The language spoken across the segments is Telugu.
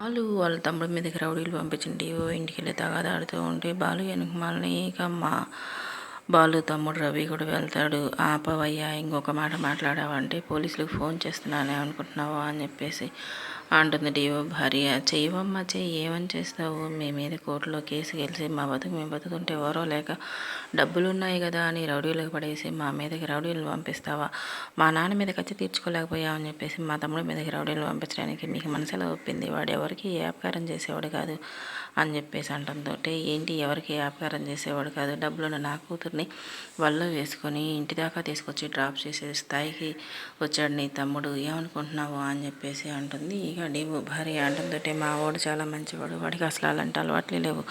బాలు వాళ్ళ తమ్ముడి మీదకి రౌడీలు పంపించింది ఓ ఇంటికి వెళ్ళి తగాదాడుతూ ఉంటే బాలు వెనకమాలని ఇక మా బాలు తమ్ముడు రవి కూడా వెళ్తాడు ఆపవయ్యా ఇంకొక మాట మాట్లాడావంటే పోలీసులకు ఫోన్ చేస్తున్నానే అనుకుంటున్నావా? అని చెప్పేసి అంటుంది డివో భార్య. చెయ్యవమ్మ చెయ్యి. ఏమని చేస్తావు? మీ మీద కోర్టులో కేసు గెలిచి మా బతుకు మేము బతుకుంటే ఎవరో లేక డబ్బులు ఉన్నాయి కదా అని రౌడీలకు పడేసి మా మీదకి రౌడీలు పంపిస్తావా? మా నాన్న మీద ఖర్చు తీర్చుకోలేకపోయామని చెప్పేసి మా తమ్ముడి మీదకి రౌడీలు పంపించడానికి మీకు మనసులో ఒప్పింది? వాడు ఎవరికి ఏ అపకారం చేసేవాడు కాదు. అని చెప్పేసి అంటంతో ఏంటి? ఎవరికి వ్యాపారం చేసేవాడు కాదు. డబ్బులు నా కూతుర్ని వల్ల వేసుకొని ఇంటి దాకా తీసుకొచ్చి డ్రాప్ చేసే స్థాయికి వచ్చాడు నీ తమ్ముడు. ఏమనుకుంటున్నావు? అని చెప్పేసి అంటుంది. ఇక డీవు భార్య అంటంతో మా వాడు చాలా మంచివాడు. వాడికి అసలు అలాంటి అలవాట్లే లేవు.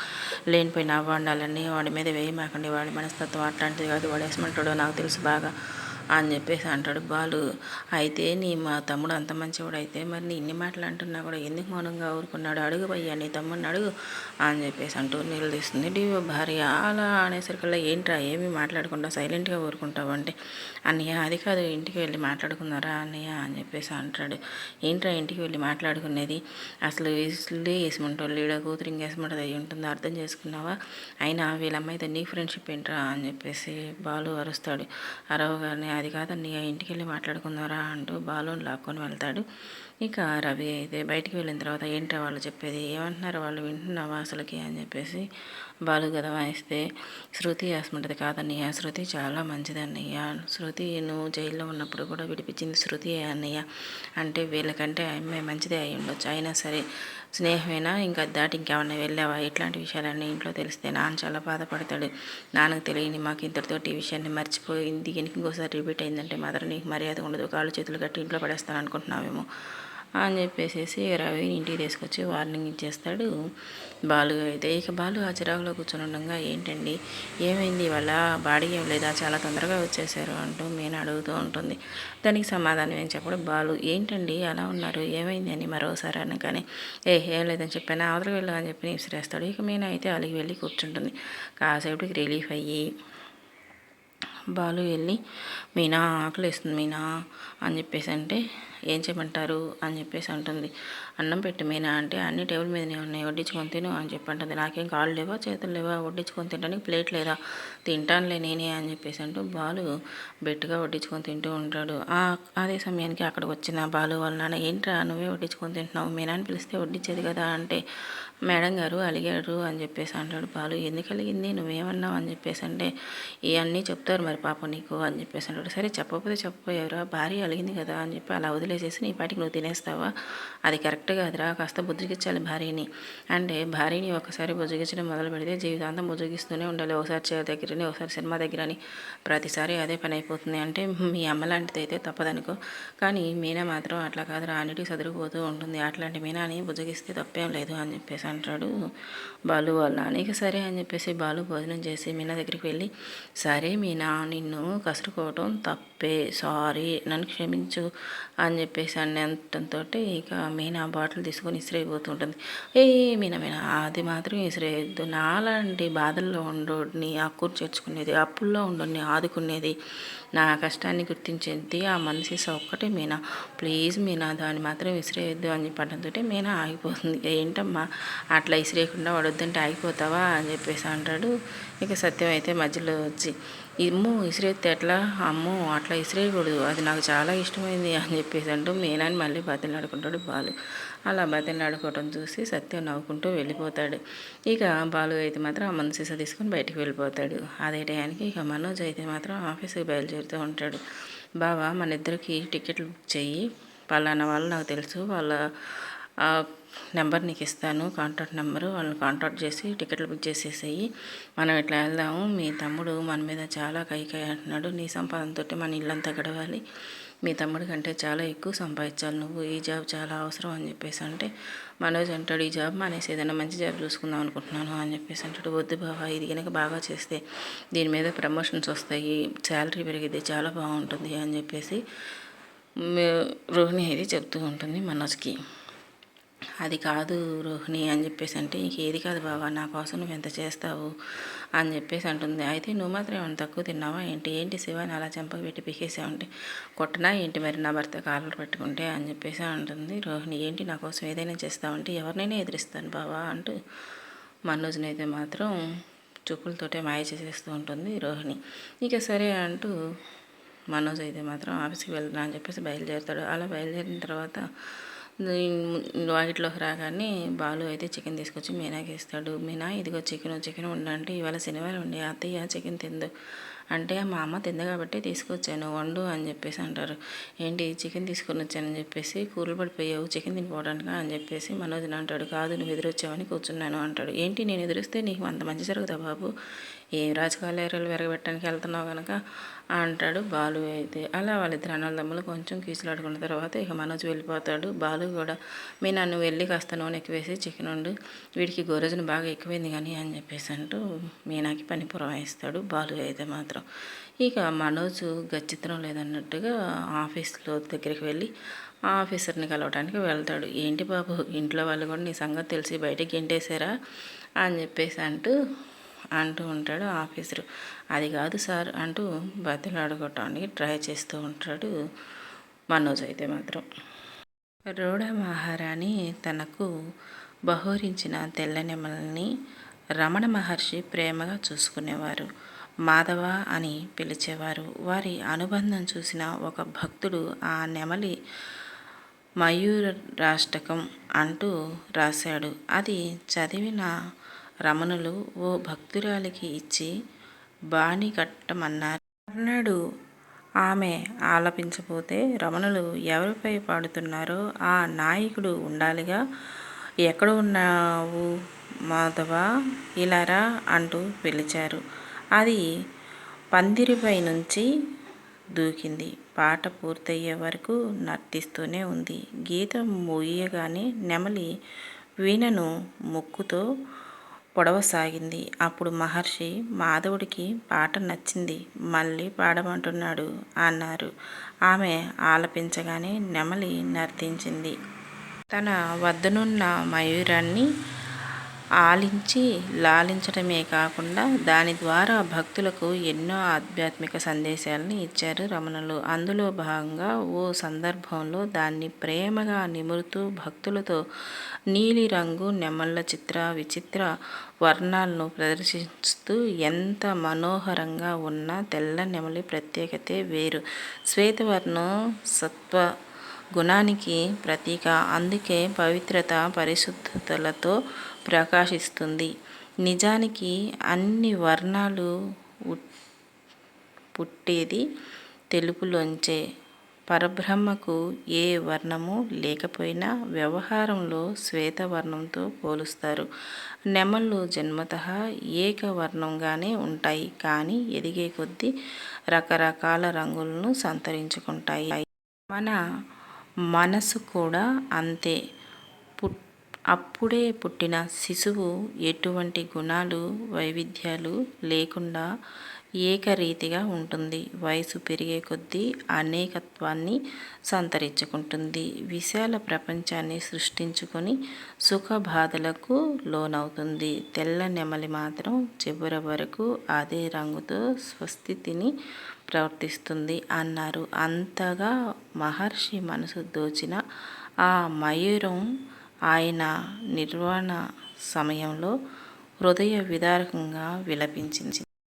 లేనిపోయిన అవ్వండాలని వాడి మీద వేయమాకండి వాడి మనస్తత్వం అట్లాంటిది కాదు. వాడు వేసమంటాడో నాకు తెలుసు బాగా. అని చెప్పేసి అంటాడు. బాలు అయితే నీ మా తమ్ముడు అంత మంచివాడు అయితే మరి నీ ఇన్ని మాటలు అంటున్నా కూడా ఎందుకు మౌనంగా ఊరుకున్నాడు? అడుగు భయ్యా నీ తమ్ముడిని అడుగు అని చెప్పేసి అంటూ నిలదీస్తుంది. డివో భార్య అలా అనేసరికల్లా ఏంట్రా ఏమీ మాట్లాడకుండా సైలెంట్గా ఊరుకుంటావు అంటే అన్నయ్య అది కాదు ఇంటికి వెళ్ళి మాట్లాడుకున్నారా అన్నయ్య? అని చెప్పేసి అంటాడు. ఏంట్రా ఇంటికి వెళ్ళి మాట్లాడుకునేది? అసలు ఇసులే వేసుకుంటాడు లీడ కూతురు ఇంకేసుకుంటుంది అయి ఉంటుంది అర్థం చేసుకున్నావా? అయినా వీళ్ళమ్మాయితో నీ ఫ్రెండ్షిప్ ఏంట్రా? అని చెప్పేసి బాలు అరుస్తాడు. అరవగానే అది కాదండి ఇంటికి వెళ్ళి మాట్లాడుకుందారా అంటూ బాలుని లాక్కొని వెళ్తాడు. ఇక రవి అయితే బయటికి వెళ్ళిన తర్వాత ఏంటో వాళ్ళు చెప్పేది? ఏమంటున్నారు వాళ్ళు? వింటున్నావా అసలుకి? అని చెప్పేసి బాలు గద వాయిస్తే శృతి వేసుకుంటుంది కాదన్నయ్య. శృతి చాలా మంచిది అన్నయ్య శృతి నువ్వు జైల్లో ఉన్నప్పుడు కూడా విడిపించింది శృతి అన్నయ్య. అంటే వీళ్ళకంటే అమ్మాయి మంచిదే అయి ఉండొచ్చు. అయినా సరే స్నేహమైనా? ఇంకా దాటి ఇంకేమన్నా వెళ్ళావా? ఇట్లాంటి విషయాలన్నీ ఇంట్లో తెలిస్తే నాన్న చాలా బాధపడతాడు. నాన్నకు తెలియని మాకు ఇంతటితోటి ఈ విషయాన్ని మర్చిపోయింది. ఇంకోసారి రిపీట్ అయిందంటే మాత్రం నీకు మర్యాద ఉండదు. కాళ్ళు చేతులు కట్టి ఇంట్లో పడేస్తాను అనుకుంటున్నావేమో. అని చెప్పేసేసి రవి ఇంటికి తీసుకొచ్చి వార్నింగ్ ఇచ్చేస్తాడు. బాలు అయితే ఇక బాలు ఆ చిరాకులో కూర్చొని ఉండగా ఏంటండి? ఏమైంది? వాళ్ళ బాడీ ఏం లేదా? చాలా తొందరగా వచ్చేసారు అంటూ నేను అడుగుతూ ఉంటుంది. దానికి సమాధానం ఏం చెప్పడం బాలు. ఏంటండి? అలా ఉన్నారు. ఏమైంది అని మరోసారి అనగానే ఏ ఏం లేదని చెప్పాను. అవతలకి వెళ్ళు అని చెప్పి విసిరేస్తాడు. ఇక మీన అయితే అలిగి వెళ్ళి కూర్చుంటుంది. కాసేపటికి రిలీఫ్ అయ్యి బాలు వెళ్ళి మీనా ఆకలిస్తుంది మీనా అని చెప్పేసి అంటే ఏం చేయమంటారు అని చెప్పేసి అంటుంది. అన్నం పెట్టి మీనా అంటే అన్ని టేబుల్ మీదనే ఉన్నాయి వడ్డించుకొని తిను అని చెప్పి అంటుంది నాకేం కాళ్ళు లేవా చేతులు లేవా? వడ్డించుకొని తినడానికి ప్లేట్ లేదా? తింటానులే నేనే అని చెప్పేసి అంటూ బాలు బెట్టుగా వడ్డించుకొని తింటూ ఉంటాడు. అదే సమయానికి అక్కడికి వచ్చిన బాలు వాళ్ళ నాన్న ఏంట్రా నువ్వే వడ్డించుకొని తింటున్నావు? మీనా అని పిలిస్తే వడ్డించేది కదా అంటే మేడం గారు అలిగారు అని చెప్పేసి అంటాడు బాలు. ఎందుకు అలిగింది? నువ్వేమన్నావు? అని చెప్పేసి అంటే ఇవన్నీ చెప్తారు మరి పాప నీకు అని చెప్పేసి అంటాడు. సరే చెప్పకపోతే చెప్పపోయారా భార్య అలిగింది కదా అని చెప్పి అలా వదిలేసేసి నీ పాటికి నువ్వు తినేస్తావా? అది కరెక్ట్ కరెక్ట్గా అదిరా కాస్త బుజ్జిగించాలి భార్యని. అంటే భార్యని ఒకసారి బుజ్జిగించడం మొదలు పెడితే జీవితాంతం బుజ్జిగిస్తూనే ఉండాలి. ఒకసారి చేయ దగ్గరని ఒకసారి సినిమా దగ్గరని ప్రతిసారి అదే పని అయిపోతుంది. అంటే మీ అమ్మ లాంటిది అయితే తప్పదనుకో. కానీ మీనా మాత్రం అట్లా కాదు రానిటి సదురుకుపోతూ ఉంటుంది. అట్లాంటి మీనాని బుజ్జగిస్తే తప్పేం లేదు అని చెప్పేసి అంటాడు బాలు. వాళ్ళ నాన్నకి సరే అని చెప్పేసి బాలు భోజనం చేసి మీనా దగ్గరికి వెళ్ళి సరే మీనా నిన్ను కసురుకోవటం తప్పు. సారీ నన్ను క్షమించు అని చెప్పేసి అంటంతో ఇక మీనా బాటిల్ తీసుకొని ఇసిరైపోతుంటుంది. ఏ మీనా మీనా అది మాత్రం ఇసిరేయద్దు. నాలాంటి బాధల్లో ఉండోడిని అక్కూరు చేర్చుకునేది అప్పుల్లో ఉండోడిని ఆదుకునేది నా కష్టాన్ని గుర్తించేది ఆ మనసి ఒక్కటే మీనా. ప్లీజ్ మీనా దాన్ని మాత్రం విసిరేయద్దు అని చెప్పడంతో మీనా ఆగిపోతుంది. ఏంటమ్మా అట్లా విసిరేయకుండా వడొద్దంటే ఆగిపోతావా అని చెప్పేసి అంటాడు. ఇక సత్యం అయితే మధ్యలో వచ్చి ఇమ్ము ఇసిరేస్తే ఎట్లా? అమ్మో అట్లా ఇసిరేయకూడదు. అది నాకు చాలా ఇష్టమైంది అని చెప్పేసి అంటూ మీనాని మళ్ళీ బతిలాడుకుంటాడు బాలు. అలా బతిలాడుకోవటం చూసి సత్యం నవ్వుకుంటూ వెళ్ళిపోతాడు. ఇక బాలు అయితే మాత్రం ఆ సీసా తీసుకొని బయటికి వెళ్ళిపోతాడు. అదే టయానికి ఇక మనోజ్ అయితే మాత్రం ఆఫీస్కి బయలుదేరుతూ ఉంటాడు. బావా మన ఇద్దరికి టికెట్లు బుక్ చెయ్యి. పలానా వాళ్ళు నాకు తెలుసు. వాళ్ళ నెంబర్ నీకు ఇస్తాను కాంటాక్ట్ నెంబరు వాళ్ళని కాంటాక్ట్ చేసి టికెట్లు బుక్ చేసేసేయి. మనం ఇట్లా వెళ్దాము మీ తమ్ముడు మన మీద చాలా కైకాయ అంటున్నాడు నీ సంపాదనతో మన ఇల్లంతా గడవాలి. మీ తమ్ముడి కంటే చాలా ఎక్కువ సంపాదించాలి నువ్వు ఈ జాబ్ చాలా అవసరం అని చెప్పేసి అంటే మనోజ్ అంటాడు ఈ జాబ్ మానేసి ఏదైనా మంచి జాబ్ చూసుకుందాం అనుకుంటున్నాను అని చెప్పేసి అంటాడు. వద్దు బాబా ఇది కనుక బాగా చేస్తే దీని మీద ప్రమోషన్స్ వస్తాయి శాలరీ పెరిగితే చాలా బాగుంటుంది అని చెప్పేసి రోహిణి అయితే చెప్తూ ఉంటుంది మనోజ్కి. అది కాదు రోహిణి అని చెప్పేసి అంటే ఇంక ఏది కాదు బావా నా కోసం నువ్వు ఎంత చేస్తావు? అని చెప్పేసి అంటుంది. అయితే నువ్వు మాత్రం ఏమైనా తక్కువ తిన్నావా ఏంటి? ఏంటి శివాని అలా చెంపకు పెట్టి పీకేసావంటే కొట్టనా ఏంటి మరి నా భర్త కాళ్ళు పెట్టుకుంటే? అని చెప్పేసి అంటుంది రోహిణి. ఏంటి నా కోసం ఏదైనా చేస్తావంటే ఎవరినైనా ఎదిరిస్తాను బావా అంటూ మనోజ్నైతే మాత్రం చూపులతోటే మాయ చేసేస్తూ ఉంటుంది రోహిణి. ఇక సరే అంటూ మనోజ్ అయితే మాత్రం ఆఫీస్కి వెళ్తున్నా అని చెప్పేసి బయలుదేరుతాడు. అలా బయలుదేరిన తర్వాత వాకిట్లోకి రాగానే బాలు అయితే చికెన్ తీసుకొచ్చి మీనాకి ఇస్తాడు. మీనా ఇదిగో చికెన్ చికెన్ ఉండంటే ఇవాళ శనివారం ఉండి అత్తయ్య చికెన్ తిందు. అంటే మా అమ్మ తింది కాబట్టి తీసుకొచ్చాను వండు అని చెప్పేసి అంటారు. ఏంటి చికెన్ తీసుకొని వచ్చానని చెప్పేసి కూరలు పడిపోయావు చికెన్ తినిపోవడానికి అని చెప్పేసి మనోజ్ అంటాడు. కాదు నువ్వు ఎదురొచ్చావని కూర్చున్నాను అంటాడు. ఏంటి నేను ఎదురిస్తే నీకు అంత మంచి జరుగుతా బాబు? ఏం రాజకీయాలు విరగబెట్టడానికి వెళ్తున్నావు కనుక అంటాడు బాలు అయితే. అలా వాళ్ళిద్దరు అన్నదమ్ములు కొంచెం కీసులాడుకున్న తర్వాత ఇక మనోజ్ వెళ్ళిపోతాడు. బాలు కూడా మీ నన్ను వెళ్ళి కాస్త నూనె ఎక్కువేసి చికెన్ వండు. వీడికి గోరజును బాగా ఎక్కువైంది కానీ అని చెప్పేసి అంటూ మీనాకి పని పురమాయిస్తాడు బాలు అయితే మాత్రం. ఇక మనోజ్ గచ్చిత్రం లేదన్నట్టుగా ఆఫీస్లో దగ్గరికి వెళ్ళి ఆఫీసర్ని కలవడానికి వెళ్తాడు. ఏంటి బాబు ఇంట్లో వాళ్ళు కూడా నీ సంగతి తెలిసి బయటకి గెంటేశారా? అని చెప్పేసి అంటూ అంటూ ఉంటాడు ఆఫీసరు. అది కాదు సార్ అంటూ బతిలాడుకోవటానికి ట్రై చేస్తూ ఉంటాడు మనోజ్ అయితే మాత్రం. రోడా మహారాణి తనకు బహూరించిన తెల్లనెమల్ని రమణ మహర్షి ప్రేమగా చూసుకునేవారు. మాధవ అని పిలిచేవారు. వారి అనుబంధం చూసిన ఒక భక్తుడు ఆ నెమలి మయూర రాష్టకం అంటూ రాశాడు. అది చదివిన రమణులు ఓ భక్తురాలికి ఇచ్చి బాణి కట్టమన్నారు. అన్నాడు ఆమె ఆలపించపోతే రమణులు ఎవరిపై పాడుతున్నారో ఆ నాయకుడు ఉండాలిగా. ఎక్కడ ఉన్నావు మాధవ? ఇలారా అంటూ పిలిచారు. అది పందిరిపై నుంచి దూకింది. పాట పూర్తయ్యే వరకు నర్తిస్తూనే ఉంది. గీతం ముగియగానే నెమలి వీణను ముక్కుతో పొడవసాగింది. అప్పుడు మహర్షి మాధవుడికి పాట నచ్చింది. మళ్ళీ పాడమంటున్నాడు అన్నారు. ఆమె ఆలపించగానే నెమలి నర్తించింది. తన వద్దనున్న మయూరాన్ని ఆలించి లాలించడమే కాకుండా దాని ద్వారా భక్తులకు ఎన్నో ఆధ్యాత్మిక సందేశాలని ఇచ్చారు రమణులు. అందులో భాగంగా ఓ సందర్భంలో దాన్ని ప్రేమగా నిమురుతూ భక్తులతో నీలిరంగు నెమళ్ళ చిత్ర విచిత్ర వర్ణాలను ప్రదర్శిస్తూ ఎంత మనోహరంగా ఉన్న తెల్ల నెమలి ప్రత్యేకతే వేరు. శ్వేతవర్ణం సత్వ గుణానికి ప్రతీక. అందుకే పవిత్రత పరిశుద్ధతలతో ప్రకాశిస్తుంది. నిజానికి అన్ని వర్ణాలు పుట్టేది తెలుపులోంచే. పరబ్రహ్మకు ఏ వర్ణము లేకపోయినా వ్యవహారంలో శ్వేతవర్ణంతో పోలుస్తారు. నెమళ్ళు జన్మత ఏకవర్ణంగానే ఉంటాయి. కానీ ఎదిగే కొద్దీ రకరకాల రంగులను సంతరించుకుంటాయి. మన మనసు కూడా అంతే. పుట్ అప్పుడే పుట్టిన శిశువు ఎటువంటి గుణాలు వైవిధ్యాలు లేకుండా ఏకరీతిగా ఉంటుంది. వయసు పెరిగే కొద్దీ అనేకత్వాన్ని సంతరించుకుంటుంది. విశాల ప్రపంచాన్ని సృష్టించుకొని సుఖ బాధలకు లోనవుతుంది. తెల్ల నెమలి మాత్రం చివరి వరకు అదే రంగుతో స్వస్థితిని ప్రవర్తిస్తుంది అన్నారు. అంతగా మహర్షి మనసు దోచిన ఆ మయూరం ఆయన నిర్వహణ సమయంలో హృదయ విదారకంగా విలపించింది.